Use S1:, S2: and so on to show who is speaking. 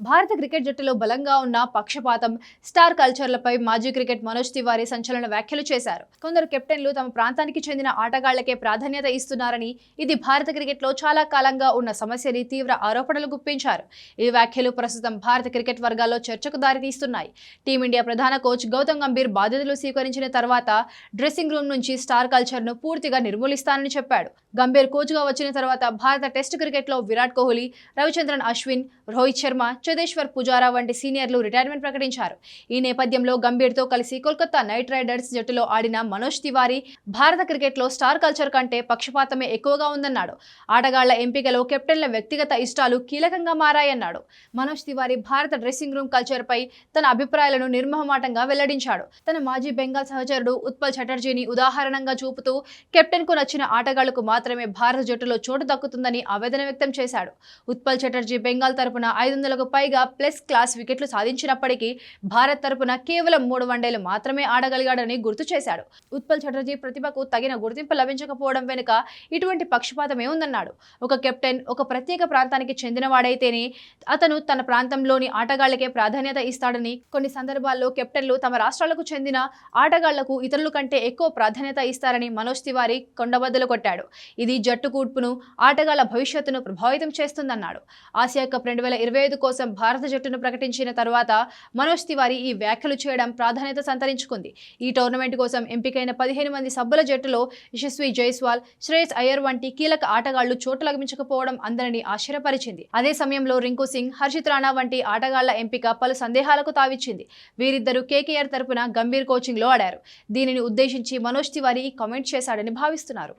S1: భారత క్రికెట్ జట్టులో బలంగా ఉన్న పక్షపాతం స్టార్ కల్చర్లపై మాజీ క్రికెట్ మనోజ్ తివారీ సంచలన వ్యాఖ్యలు చేశారు. కొందరు కెప్టెన్లు తమ ప్రాంతానికి చెందిన ఆటగాళ్ళకే ప్రాధాన్యత ఇస్తున్నారని ఇది భారత క్రికెట్లో చాలా కాలంగా ఉన్న సమస్యని తీవ్ర ఆరోపణలు గుప్పించారు. ఈ వ్యాఖ్యలు ప్రస్తుతం భారత క్రికెట్ వర్గాల్లో చర్చకు దారితీస్తున్నాయి. టీమిండియా ప్రధాన కోచ్ గౌతమ్ గంభీర్ బాధ్యతలు స్వీకరించిన తర్వాత డ్రెస్సింగ్ రూమ్ నుంచి స్టార్ కల్చర్ను పూర్తిగా నిర్మూలిస్తానని చెప్పాడు. గంభీర్ కోచ్గా వచ్చిన తర్వాత భారత టెస్ట్ క్రికెట్లో విరాట్ కోహ్లీ రవిచంద్రన్ అశ్విన్ రోహిత్ శర్మ చేతేశ్వర్ పుజారా వంటి సీనియర్లు రిటైర్మెంట్ ప్రకటించారు. ఈ నేపథ్యంలో గంభీర్తో కలిసి కోల్కతా నైట్ రైడర్స్ జట్టులో ఆడిన మనోజ్ తివారీ భారత క్రికెట్లో స్టార్ కల్చర్ కంటే పక్షపాతమే ఎక్కువగా ఉందన్నాడు. ఆటగాళ్ళ ఎంపికలో కెప్టెన్ల వ్యక్తిగత ఇష్టాలు కీలకంగా మారాయన్నాడు. మనోజ్ తివారీ భారత డ్రెస్సింగ్ రూమ్ కల్చర్పై తన అభిప్రాయాలను నిర్మహమాటంగా వెల్లడించాడు. తన మాజీ బెంగాల్ సహచరుడు ఉత్పల్ చటర్జీని ఉదాహరణంగా చూపుతూ కెప్టెన్కు నచ్చిన ఆటగాళ్ళకు మాత్రమే భారత జట్టులో చోటు దక్కుతుందని ఆవేదన వ్యక్తం చేశాడు. ఉత్పల్ చటర్జీ బెంగాల్ తరపున ఐదు వందలకు పైగా ప్లస్ క్లాస్ వికెట్లు సాధించినప్పటికీ భారత్ తరపున కేవలం మూడు వన్డేలు మాత్రమే ఆడగలిగాడని గుర్తు చేశాడు. ఉత్పల్ చటర్జీ ప్రతిభకు తగిన గుర్తింపు లభించకపోవడం వెనుక ఇటువంటి పక్షపాతమే ఉందన్నాడు. ఒక కెప్టెన్ ఒక ప్రత్యేక ప్రాంతానికి చెందినవాడైతేనే అతను తన ప్రాంతంలోని ఆటగాళ్ళకే ప్రాధాన్యత ఇస్తాడని కొన్ని సందర్భాల్లో కెప్టెన్లు తమ రాష్ట్రాలకు చెందిన ఆటగాళ్ళకు ఇతరుల కంటే ఎక్కువ ప్రాధాన్యత ఇస్తారని మనోజ్ తివారీ కొండబద్దలు కొట్టాడు. ఇది జట్టు కూర్పును ఆటగాళ్ళ భవిష్యత్తును ప్రభావితం చేస్తుందన్నాడు. ఆసియా కప్ రెండు వేల ఇరవై ఐదు కోసం భారత జట్టును ప్రకటించిన తర్వాత మనోజ్ తివారీ ఈ వ్యాఖ్యలు చేయడం ప్రాధాన్యత సంతరించుకుంది. ఈ టోర్నమెంట్ కోసం ఎంపికైన పదిహేను మంది సభ్యుల జట్టులో యశస్వి జైస్వాల్ శ్రేయస్ అయ్యర్ వంటి కీలక ఆటగాళ్ళు చోటు లభించకపోవడం అందరినీ ఆశ్చర్యపరిచింది. అదే సమయంలో రింకు సింగ్ హర్షిత్ రాణా వంటి ఆటగాళ్ళ ఎంపిక పలు సందేహాలకు తావిచ్చింది. వీరిద్దరూ కేకేఆర్ తరపున గంభీర్ కోచింగ్లో ఆడారు. దీనిని ఉద్దేశించి మనోజ్ తివారీ కామెంట్ చేశాడని భావిస్తున్నారు.